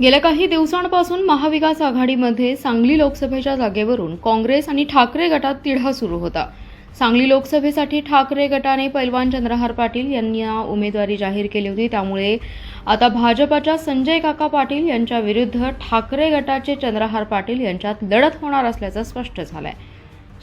गेल्या काही दिवसांपासून महाविकास आघाडीमध्ये सांगली लोकसभेच्या जागेवरून काँग्रेस आणि ठाकरे गटात तिढा सुरू होता. सांगली लोकसभेसाठी ठाकरे गटाने पैलवान चंद्रहार पाटील यांना उमेदवारी जाहीर केली होती. त्यामुळे आता भाजपाच्या संजय काका पाटील यांच्या विरुद्ध ठाकरे गटाचे चंद्रहार पाटील यांच्यात लढत होणार असल्याचं स्पष्ट झालंय.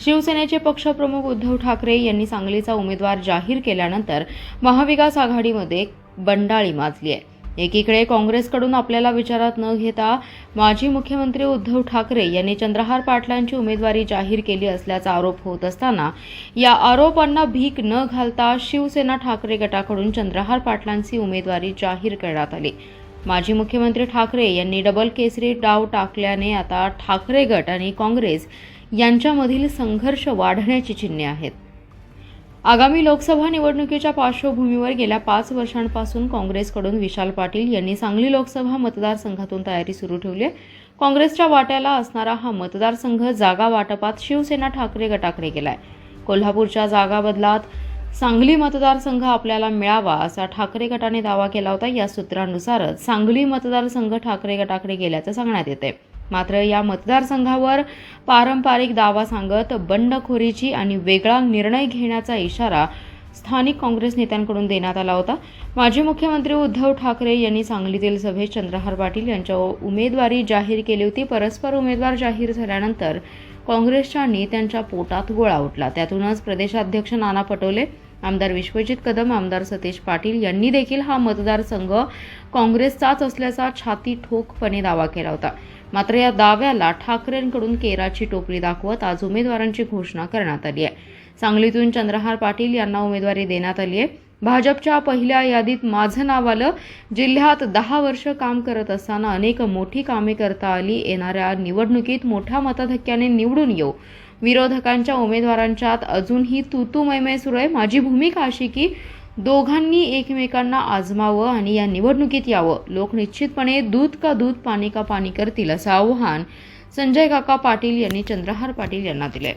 शिवसेनेचे पक्षप्रमुख उद्धव ठाकरे यांनी सांगलीचा उमेदवार जाहीर केल्यानंतर महाविकास आघाडीमध्ये बंडाळी माजली आहे एकीकडे काँग्रेसकडून आपल्याला विचारात न घेता माजी मुख्यमंत्री उद्धव ठाकरे यांनी चंद्रहार पाटलांची उमेदवारी जाहीर केली असल्याचा आरोप होत असताना या आरोपांना भीक न घालता शिवसेना ठाकरे गटाकडून चंद्रहार पाटलांची उमेदवारी जाहीर करण्यात आली. माजी मुख्यमंत्री ठाकरे यांनी डबल केसरी डाव टाकल्याने आता ठाकरे गट आणि काँग्रेस यांच्यामधील संघर्ष वाढण्याची चिन्हे आहेत. आगामी लोकसभा निवडणुकीच्या पार्श्वभूमीवर गेल्या पाच वर्षांपासून काँग्रेसकडून विशाल पाटील यांनी सांगली लोकसभा मतदारसंघातून तयारी सुरू ठेवली आहे. काँग्रेसच्या वाट्याला असणारा हा मतदारसंघ जागा वाटपात शिवसेना ठाकरे गटाकडे गेलाय. कोल्हापूरच्या जागा बदलात सांगली मतदारसंघ आपल्याला मिळावा असा ठाकरे गटाने दावा केला होता. या सूत्रांनुसारच सांगली मतदारसंघ ठाकरे गटाकडे गेल्याचं सांगण्यात येते मात्र या मतदारसंघावर पारंपरिक दावा सांगत बंडखोरीची आणि वेगळा निर्णय घेण्याचा इशारा स्थानिक काँग्रेस नेत्यांकडून देण्यात आला होता. माजी मुख्यमंत्री उद्धव ठाकरे यांनी सांगलीतील सभेत चंद्रहार पाटील यांच्या उमेदवारी जाहीर केली होती. परस्पर उमेदवार जाहीर झाल्यानंतर काँग्रेसच्या नेत्यांच्या पोटात गोळा उठला. त्यातूनच प्रदेशाध्यक्ष नाना पटोले आमदार विश्वजित कदम आमदार सतीश पाटील यांनी देखील हा मतदारसंघ काँग्रेसचाच असल्याचा छाती ठोकपणे दावा केला होता. मात्र या दाव्याला ठाकरेंकडून केराची टोपली दाखवत आज उमेदवारांची घोषणा करण्यात आली आहे. सांगलीतून चंद्रहार पाटील यांना उमेदवारी देण्यात आली आहे. भाजपच्या पहिल्या यादीत माझं नाव आलं. जिल्ह्यात दहा वर्ष काम करत असताना अनेक मोठी कामे करता आली. येणाऱ्या निवडणुकीत मोठ्या मतधक्क्याने निवडून येऊ. विरोधकांच्या उमेदवारांच्यात अजूनही तुतुमयमय सुरू आहे. माझी भूमिका अशी की दोघांनी एकमेकांना आजमावं आणि या निवडणुकीत यावं. लोक निश्चितपणे दूध का दूध पाणी का पाणी करतील असं आव्हान संजय काका पाटील यांनी चंद्रहार पाटील यांना दिलंय.